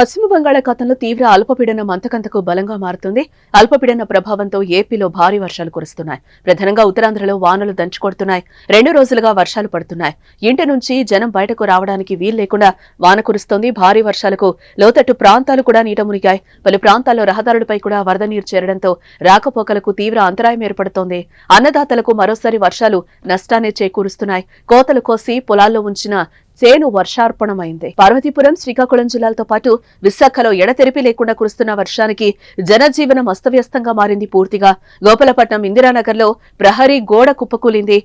పశ్చిమ బంగాళాఖాతంలో తీవ్ర అల్పపీడనం అంతకంతకు బలంగా మారుతుంది. అల్పపీడన ప్రభావంతో ఏపీలో భారీ వర్షాలు కురుస్తున్నాయి. ప్రధానంగా ఉత్తరాంధ్రలో వానలు దంచుకొడుతున్నాయి. రెండు రోజులుగా వర్షాలు పడుతున్నాయి. ఇంటి నుంచి జనం బయటకు రావడానికి వీలు లేకుండా వాన కురుస్తోంది. భారీ వర్షాలకు లోతట్టు ప్రాంతాలు కూడా నీట మునిగాయి. పలు ప్రాంతాల్లో రహదారులపై కూడా వరద నీరు చేరడంతో రాకపోకలకు తీవ్ర అంతరాయం ఏర్పడుతోంది. అన్నదాతలకు మరోసారి వర్షాలు నష్టాన్ని చేకూరుస్తున్నాయి. కోతలు కోసి పొలాల్లో ఉంచిన సేను వర్షార్పణమైంది. పార్వతీపురం శ్రీకాకుళం జిల్లాలతో పాటు విశాఖలో ఎడతెరిపి లేకుండా కురుస్తున్న వర్షానికి జనజీవనం అస్తవ్యస్తంగా మారింది పూర్తిగా. గోపాలపట్నం ఇందిరానగర్లో ప్రహరీ గోడ కుప్పకూలింది.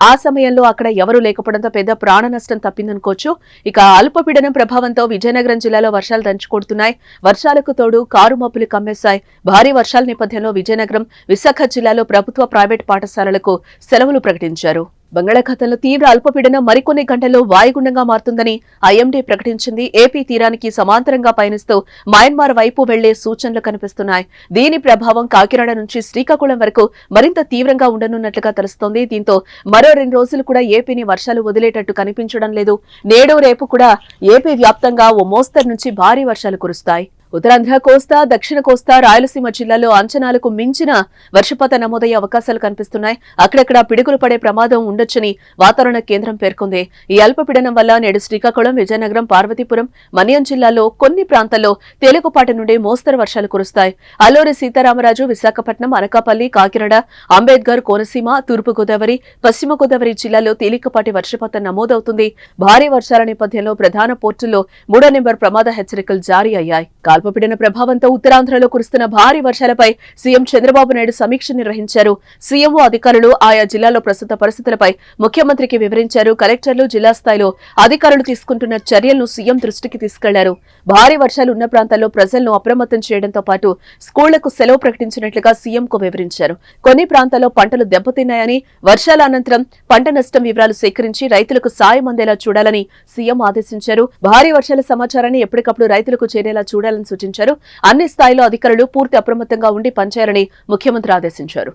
ఆ సమయంలో అక్కడ ఎవరూ లేకపోవడంతో పెద్ద ప్రాణ నష్టం తప్పిందనుకోవచ్చు. ఇక అల్పపీడనం ప్రభావంతో విజయనగరం జిల్లాలో వర్షాలు దంచుకొడుతున్నాయి. వర్షాలకు తోడు కారు మబ్బులు కమ్మేశాయి. భారీ వర్షాల నేపథ్యంలో విజయనగరం విశాఖ జిల్లాలో ప్రభుత్వ ప్రైవేట్ పాఠశాలలకు సెలవులు ప్రకటించారు. బంగాళాఖాతంలో తీవ్ర అల్పపీడనం మరికొన్ని గంటల్లో వాయుగుండంగా మారుతుందని ఐఎండీ ప్రకటించింది. ఏపీ తీరానికి సమాంతరంగా పయనిస్తూ మయన్మార్ వైపు వెళ్ళే సూచనలు కనిపిస్తున్నాయి. దీని ప్రభావం కాకినాడ నుంచి శ్రీకాకుళం వరకు మరింత తీవ్రంగా ఉండనున్నట్లుగా తెలుస్తోంది. దీంతో మరో రెండు రోజులు కూడా ఏపీని వర్షాలు వదిలేటట్టు కనిపించడం లేదు. నేడు రేపు కూడా ఏపీ వ్యాప్తంగా ఓ మోస్తరు నుంచి భారీ వర్షాలు కురుస్తాయి. ఉత్తరాంధ్ర కోస్తా దక్షిణ కోస్తా రాయలసీమ జిల్లాల్లో అంచనాలకు మించిన వర్షపాత నమోదయ్యే అవకాశాలు కనిపిస్తున్నాయి. అక్కడక్కడ పిడుగులు పడే ప్రమాదం ఉండొచ్చని వాతావరణ కేంద్రం పేర్కొంది. ఈ అల్పపీడనం వల్ల నేడు శ్రీకాకుళం విజయనగరం పార్వతీపురం మన్యం జిల్లాల్లో కొన్ని ప్రాంతాల్లో తేలికపాటి నుండి మోస్తరు వర్షాలు కురుస్తాయి. అల్లూరి సీతారామరాజు విశాఖపట్నం అనకాపల్లి కాకినాడ అంబేద్కర్ కోనసీమ తూర్పుగోదావరి పశ్చిమ గోదావరి జిల్లాల్లో తేలికపాటి వర్షపాతం నమోదవుతుంది. భారీ వర్షాల నేపథ్యంలో ప్రధాన పోర్టుల్లో మూడో నెంబర్ ప్రమాద హెచ్చరికలు జారీ అయ్యాయి. అల్పపీడన ప్రభావంతో ఉత్తరాంధ్రలో కురుస్తున్న భారీ వర్షాలపై సీఎం చంద్రబాబు నాయుడు సమీక్ష నిర్వహించారు. సీఎంఓ అధికారులు ఆయా జిల్లాలో ప్రస్తుత పరిస్థితులపై ముఖ్యమంత్రికి వివరించారు. కలెక్టర్లు జిల్లా స్థాయిలో అధికారులు తీసుకుంటున్న చర్యలను సీఎం దృష్టికి తీసుకెళ్ళారు. భారీ వర్షాలు ఉన్న ప్రాంతాల్లో ప్రజలను అప్రమత్తం చేయడంతో పాటు స్కూళ్ళకు సెలవు ప్రకటించినట్లుగా సీఎంకు వివరించారు. కొన్ని ప్రాంతాల్లో పంటలు దెబ్బతిన్నాయని వర్షాల అనంతరం పంట నష్టం వివరాలు సేకరించి రైతులకు సాయం అందేలా చూడాలని సీఎం ఆదేశించారు. భారీ వర్షాల సమాచారాన్ని ఎప్పటికప్పుడు రైతులకు చేరేలా చూడాలని సూచించారు. అన్ని స్థాయిలో అధికారులు పూర్తి అప్రమత్తంగా ఉండి పనిచేయాలని ముఖ్యమంత్రి ఆదేశించారు.